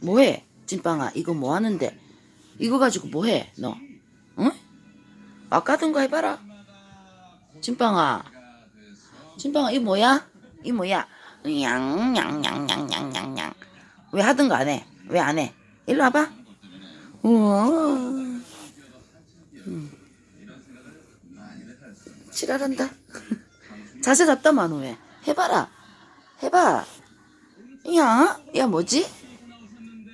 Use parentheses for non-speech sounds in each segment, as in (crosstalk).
뭐해? 찐빵아, 이거 뭐 하는데? 이거 가지고 뭐해, 너? 응? 아까 하던 거 해봐라. 찐빵아. 찐빵아, 이 뭐야? 이 뭐야? 냥냥냥냥냥냥냥. 왜 하던 거안 해? 왜 안 해? 일로 와봐. 우와. 음. 지랄한다. (laughs) 자세 잡다만 왜? 해봐라. 해봐. 야, 야 뭐지?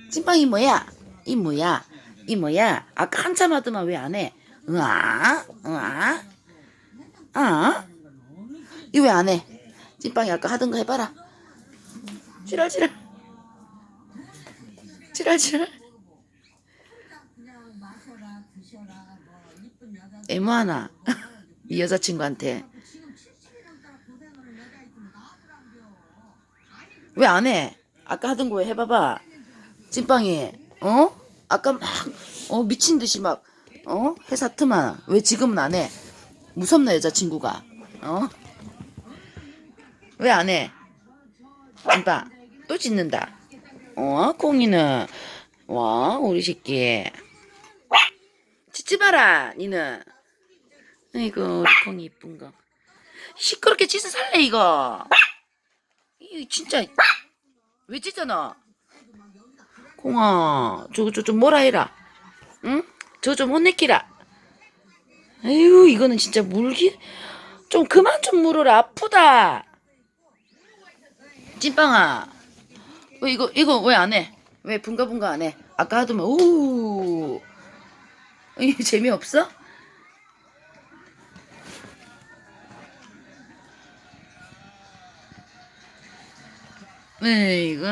찐빵이 뭐야? 이 뭐야? 이 뭐야? 아까 한참 하더만 왜 안 해? 으아, 으아, 아? 이 왜 안 해? 찐빵이 아까 하던 거 해봐라. 지랄 지랄. 지랄 지랄. 애모하나? 이 여자친구한테. 왜 안 해? 아까 하던 거왜 해봐봐. 찐빵이, 어? 아까 막, 어, 미친 듯이 막, 어? 해사트만. 왜 지금은 안 해? 무섭나, 여자친구가? 어? 왜 안 해? 찐빵, 또 짖는다. 어, 콩이는. 와, 우리 새끼. 짖지 마라, 니는. 아이고, 우리 콩이 이쁜 거. 시끄럽게 짖어 살래, 이거. 이 진짜 왜 짖잖아 콩아 저거 저 좀 뭐라 해라 응? 저좀 혼내키라 아유 이거는 진짜 물기 좀 그만 좀 물어라 아프다 찐빵아 왜 이거 이거 왜 안 해? 왜 분가분가 안 해? 아까 하더만 우이 재미없어? 네, 이거